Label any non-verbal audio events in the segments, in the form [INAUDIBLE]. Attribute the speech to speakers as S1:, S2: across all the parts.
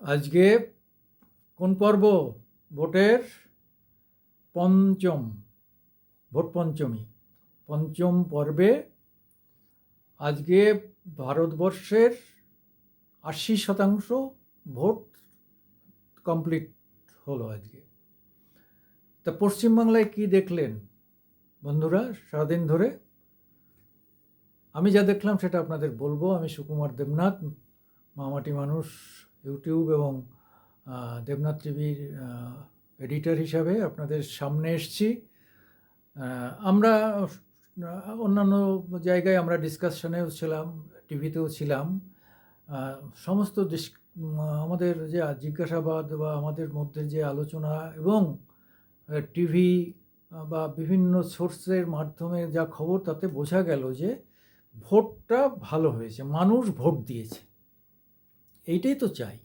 S1: আজকে কোন পর্ব? ভোটের পঞ্চম, ভোট পঞ্চমী। পঞ্চম পর্বে আজকে ভারতবর্ষের আশি শতাংশ ভোট কমপ্লিট হলো আজকে। তা পশ্চিমবাংলায় কি দেখলেন? বন্ধুরা, সারাদিন ধরে আমি যা দেখলাম সেটা আপনাদের বলব। আমি সুকুমার দেবনাথ, মামাটি মানুষ ইউটিউব এবং দেবনাথ টিভির এডিটর হিসাবে আপনাদের সামনে এসছি। আমরা অন্যান্য জায়গায় আমরা ডিসকাশনেও ছিলাম টিভিতেও ছিলাম। সমস্ত আমাদের যে জিজ্ঞাসাবাদ বা আমাদের মধ্যে যে আলোচনা এবং টিভি বা বিভিন্ন সোর্সের মাধ্যমে যা খবর, তাতে বোঝা গেল যে, ভোটটা ভালো হয়েছে। মানুষ ভোট দিয়েছে। এইটাই তো চাই।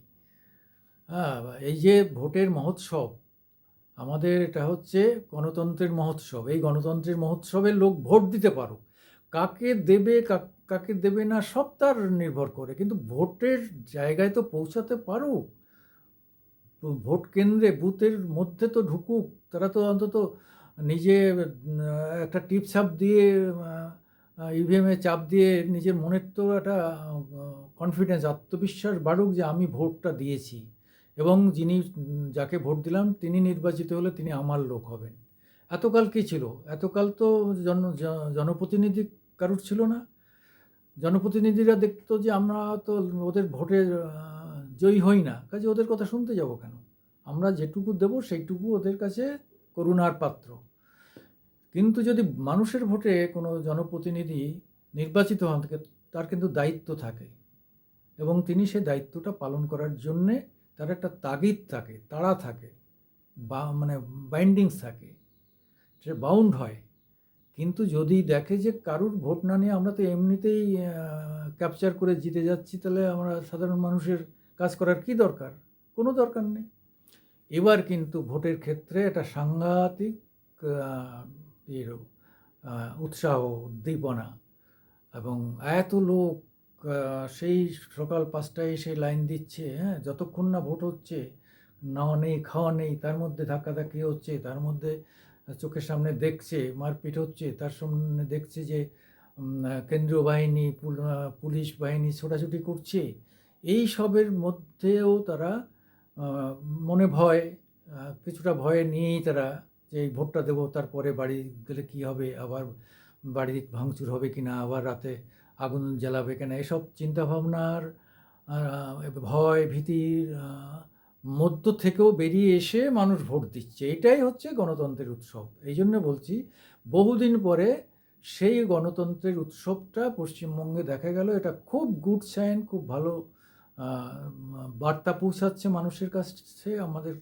S1: হ্যাঁ এই যে ভোটের মহোৎসব, আমাদের এটা হচ্ছে গণতন্ত্রের মহোৎসব। এই গণতন্ত্রের মহোৎসবে লোক ভোট দিতে পারুক। কাকে দেবে কাক- দেবে না, সব তার নির্ভর করে। কিন্তু ভোটের জায়গায় তো পৌঁছাতে পারুক। ভোট কেন্দ্রে, বুথের মধ্যে তো ঢুকুক। তারা তো অন্তত নিজে একটা টিপ ছাপ দিয়ে ইভিএমে চাপ দিয়ে নিজের মনের তো একটা কনফিডেন্স আত্মবিশ্বাস বাড়ুক যে আমি ভোটটা দিয়েছি। এবং যিনি যাকে ভোট দিলাম, তিনি নির্বাচিত হলে তিনি আমার লোক হবেন। এতকাল কী ছিল? এতকাল তো জন জনপ্রতিনিধি কারুর ছিল না। জনপ্রতিনিধিরা দেখতো যে আমরা তো ওদের ভোটে জয়ী হই না। কাজে ওদের কথা শুনতে যাব কেন? আমরা যেটুকু দেব সেইটুকু ওদের কাছে করুণার পাত্র। কিন্তু যদি মানুষের ভোটে কোনো জনপ্রতিনিধি নির্বাচিত হন তার কিন্তু দায়িত্ব থাকে। এবং তিনি সে দায়িত্বটা পালন করার জন্যে তার একটা তাগিদ থাকে, তাড়া থাকে, বা মানে বাইন্ডিংস থাকে সে বাউন্ড হয়। কিন্তু যদি দেখে যে কারুর ভোট না নিয়ে আমরা তো এমনিতেই ক্যাপচার করে জিতে যাচ্ছি, তাহলে আমরা সাধারণ মানুষের কাজ করার কি দরকার? কোনো দরকার নেই। এবার কিন্তু ভোটের ক্ষেত্রে একটা সাংঘাতিক এর, উৎসাহ উদ্দীপনা এবং এত লোক সেই সকাল পাঁচটায় এসে লাইন দিচ্ছে হ্যাঁ যতক্ষণ না ভোট হচ্ছে নাওয়া নেই খাওয়া নেই তার মধ্যে ধাক্কাধাক্কি হচ্ছে তার মধ্যে চোখের সামনে দেখছে মারপিট হচ্ছে তার সামনে দেখছে যে কেন্দ্রীয় বাহিনী পুলিশ বাহিনী ছোটাছুটি করছে এই সবের মধ্যেও তারা মনে ভয় কিছুটা ভয় নিয়েই তারা যে এই ভোটটা দেবো, তারপরে বাড়ি গেলে কি হবে? আবার বাড়ি ভাঙচুর হবে কি না আবার রাতে আগুন জ্বালাবে কিনা? এসব চিন্তাভাবনার ভয়, ভীতির মধ্য থেকেও বেরিয়ে এসে মানুষ ভোট দিচ্ছে। এটাই হচ্ছে গণতন্ত্রের উৎসব। এই জন্য বলছি, বহুদিন পরে সেই গণতন্ত্রের উৎসবটা পশ্চিমবঙ্গে দেখা গেল। এটা খুব গুড সাইন, খুব ভালো বার্তা পৌঁছাচ্ছে মানুষের কাছে, আমাদের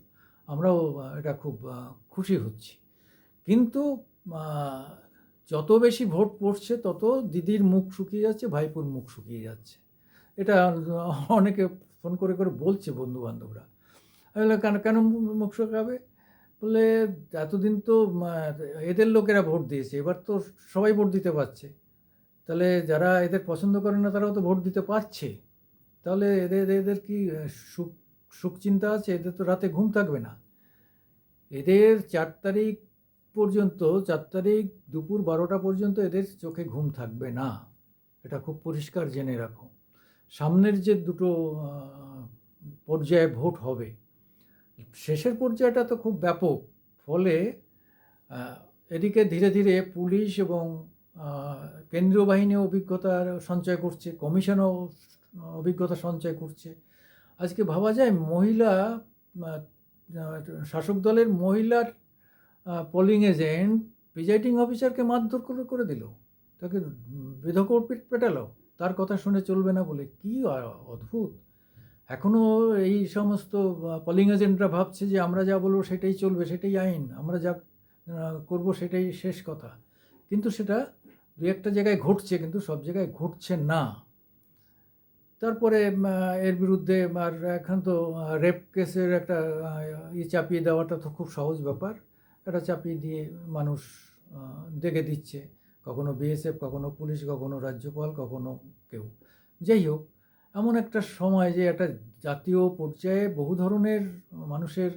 S1: আমরাও এটা খুব খুশি হচ্ছি। কিন্তু যত বেশি ভোট পড়ছে, তত দিদির মুখ শুকিয়ে যাচ্ছে, ভাইপুর মুখ শুকিয়ে যাচ্ছে। এটা [LAUGHS] অনেকে ফোন করে করে বলছে বন্ধু বান্ধবরা আমি কেন কেন মুখ শুকাবে? বলে, এতদিন তো এদের লোকেরা ভোট দিয়েছে, এবার তো সবাই ভোট দিতে পারছে। তাহলে যারা এদের পছন্দ করে না, তারাও তো ভোট দিতে পারছে। তাহলে এদের এদের কি সুখ সুখ চিন্তা আছে এদের তো রাতে ঘুম থাকবে না। এদের চার তারিখ পর্যন্ত, চার তারিখ দুপুর বারোটা পর্যন্ত এদের চোখে ঘুম থাকবে না। এটা খুব পরিষ্কার জেনে রাখো। সামনের যে দুটো পর্যায়ে ভোট হবে, শেষের পর্যায়টা তো খুব ব্যাপক, ফলে এদিকে ধীরে ধীরে পুলিশ এবং কেন্দ্রীয় বাহিনী অভিজ্ঞতার সঞ্চয় করছে, কমিশনও অভিজ্ঞতা সঞ্চয় করছে। আজকে ভাবা যায় মহিলা শাসক দলের মহিলার পোলিং এজেন্ট প্রিজাইডিং অফিসারকে মারধর করে করে দিল। তাকে বেধকর পিট পেটালো। তার কথা শুনে চলবে না বলে কি অদ্ভুত। এখনও এই সমস্ত পলিং এজেন্টরা ভাবছে যে আমরা যা বলব সেটাই চলবে, সেটাই আইন। আমরা যা করব সেটাই শেষ কথা। কিন্তু সেটা দু একটা জায়গায় ঘটছে, কিন্তু সব জায়গায় ঘটছে না। তারপরে এর বিরুদ্ধে আর এখন তো রেপ কেসের একটা ই চাপিয়ে দেওয়াটা তো খুব সহজ ব্যাপার। এটা চাপিয়ে দিয়ে মানুষ দেখে দিচ্ছে। কখনো বিএসএফ কখনো পুলিশ, কখনো রাজ্যপাল, কখনো কেউ। যাই হোক, এমন একটা সময় যে একটা জাতীয় পর্যায়ে বহু ধরনের মানুষের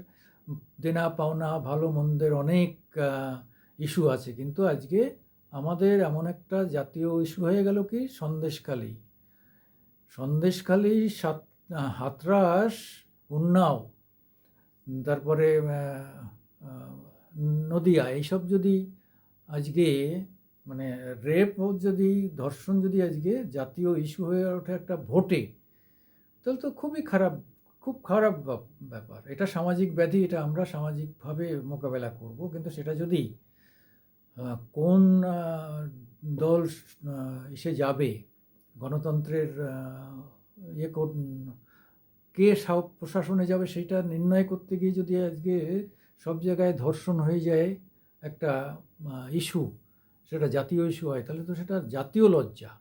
S1: দেনা পাওনা, ভালো মন্দের অনেক ইস্যু আছে। কিন্তু আজকে আমাদের এমন একটা জাতীয় ইস্যু হয়ে গেল কি? সন্দেশখালী। সন্দেশখালী সাত, হাতরাস, উন্নাও, তারপরে নদিয়া, এইসব যদি আজকে মানে রেপ যদি, ধর্ষণ যদি আজকে জাতীয় ইস্যু হয়ে ওঠে একটা ভোটে, তাহলে তো খুবই খারাপ, খুব খারাপ ব্যাপ- ব্যাপার। এটা সামাজিক ব্যাধি, এটা আমরা সামাজিকভাবে মোকাবেলা করব, কিন্তু সেটা যদি কোন দল এসে যাবে গণতন্ত্রের ইয়ে কে প্রশাসনে যাবে সেটা নির্ণয় করতে গিয়ে যদি আজকে সব জায়গায় ধর্ষণ হয়ে যায় একটা ইস্যু, সেটা জাতীয় ইস্যু হয়, তাহলে তো সেটা জাতীয় লজ্জা।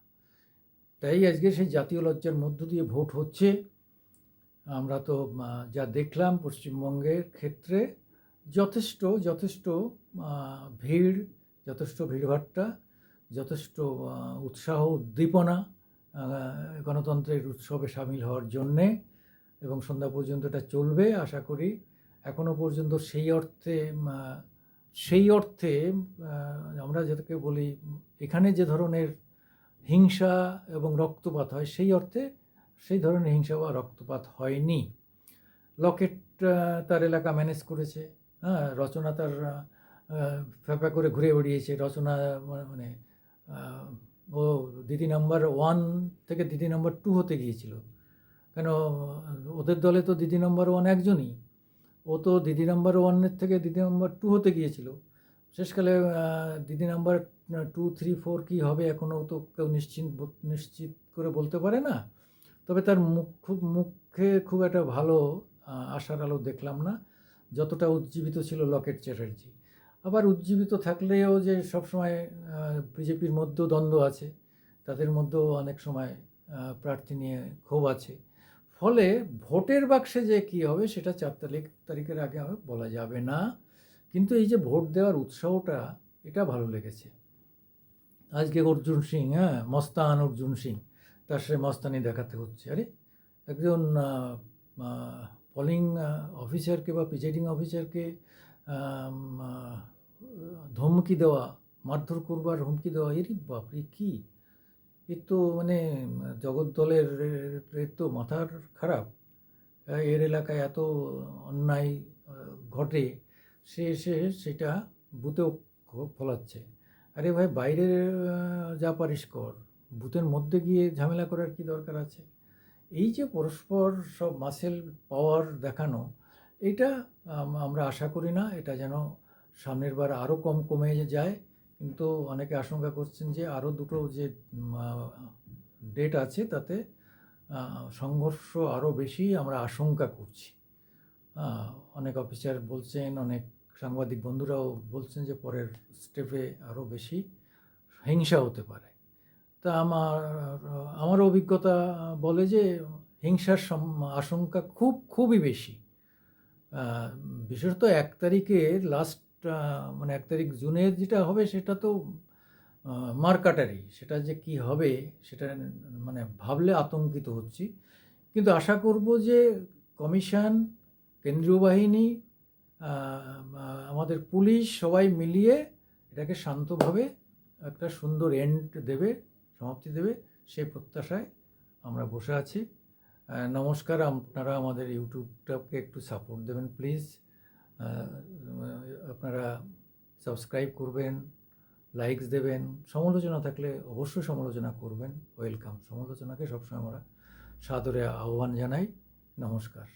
S1: তাই আজকে সেই জাতীয় লজ্জার মধ্য দিয়ে ভোট হচ্ছে। আমরা তো যা দেখলাম পশ্চিমবঙ্গের ক্ষেত্রে যথেষ্ট যথেষ্ট ভিড়, যথেষ্ট ভিড়ভাট্টা, যথেষ্ট উৎসাহ, উদ্দীপনা গণতন্ত্রের উৎসবে সামিল হওয়ার জন্যে এবং সন্ধ্যা পর্যন্ত এটা চলবে, আশা করি। এখনও পর্যন্ত সেই অর্থে সেই অর্থে আমরা যাদেরকে বলি, এখানে যে ধরনের হিংসা এবং রক্তপাত হয়, সেই অর্থে সেই ধরনের হিংসা বা রক্তপাত হয়নি। লকেট তার এলাকা ম্যানেজ করেছে হ্যাঁ রচনা তার ফ্যাপা করে ঘুরে বেরিয়েছে রচনা মানে ও দিদি নাম্বার ওয়ান থেকে দিদি নাম্বার টু হতে গিয়েছিল। কেন, ওদের দলে তো দিদি নাম্বার ওয়ান একজনই। ও তো দিদি নাম্বার ওয়ানের থেকে দিদি নাম্বার টু হতে গিয়েছিল। শেষকালে দিদি নাম্বার টু, থ্রি, ফোর কী হবে এখনও তো কেউ নিশ্চিত নিশ্চিত করে বলতে পারে না। তবে তার মুখ, খুব, মুখে খুব একটা ভালো আশার আলো দেখলাম না। যতটা উজ্জীবিত ছিল লকেট চ্যাটার্জি। আবার উজ্জীবিত থাকলেও যে সবসময় বিজেপির মধ্যেও দ্বন্দ্ব আছে। তাদের মধ্যেও অনেক সময় প্রার্থী নিয়ে ক্ষোভ আছে। ফলে ভোটের বাক্সে যে কী হবে সেটা চার তারিখ, তারিখের আগে বলা যাবে না। কিন্তু এই যে ভোট দেওয়ার উৎসাহটা, এটা ভালো লেগেছে। আজকে অর্জুন সিং হ্যাঁ মস্তান অর্জুন সিং, তার সে মস্তানি দেখাতে হচ্ছে। আরে, একজন পলিং অফিসারকে বা প্রিজাইডিং অফিসারকে ধমকি দেওয়া, মারধর করবার হুমকি দেওয়া, এরই বাপরে কি? এর তো মানে জগদ্দলের এর- তো মাথার খারাপ। এর এলাকায় এত অন্যায় ঘটে, সে এসে সেটা খ- ফলাচ্ছে। আরে ভাই বাইরে যা পারিস কর। বুথের মধ্যে গিয়ে ঝামেলা করার কি দরকার আছে? এই যে পরস্পর সব মাসেল পাওয়ার দেখানো, এটা আমরা আশা করি না। এটা যেন সামনের বার আরও কম কমে যায়। কিন্তু অনেকে আশঙ্কা করছেন যে আরও দুটো যে ডেট আছে তাতে সংঘর্ষ আরও বেশি আমরা আশঙ্কা করছি। অনেক অফিসার বলছেন, অনেক সাংবাদিক বন্ধুরাও বলছেন যে পরের স্টেপে আরও বেশি হিংসা হতে পারে। তা আমার আমার অভিজ্ঞতা বলে যে হিংসার আশঙ্কা খুব, খুবই বেশি। বিশেষত এক তারিখের লাস্ট মানে এক তারিখ জুনের যেটা হবে সেটা তো মার্কাটারি। সেটা যে কি হবে সেটা মানে ভাবলে আতঙ্কিত হচ্ছি। কিন্তু আশা করব যে কমিশন, কেন্দ্রীয় বাহিনী আমাদের পুলিশ সবাই মিলিয়ে এটাকে শান্তভাবে একটা সুন্দর এন্ড দেবে, সমাপ্তি দেবে সেই প্রত্যাশায় আমরা বসে আছি। নমস্কার, আপনারা আমাদের ইউটিউবটাকে একটু সাপোর্ট দেবেন প্লিজ আপনারা সাবস্ক্রাইব করবেন লাইকস দেবেন, সমালোচনা থাকলে অবশ্যই সমালোচনা করবেন। ওয়েলকাম সমালোচনাকে সবসময় আমরা সাদরে আহ্বান জানাই। নমস্কার।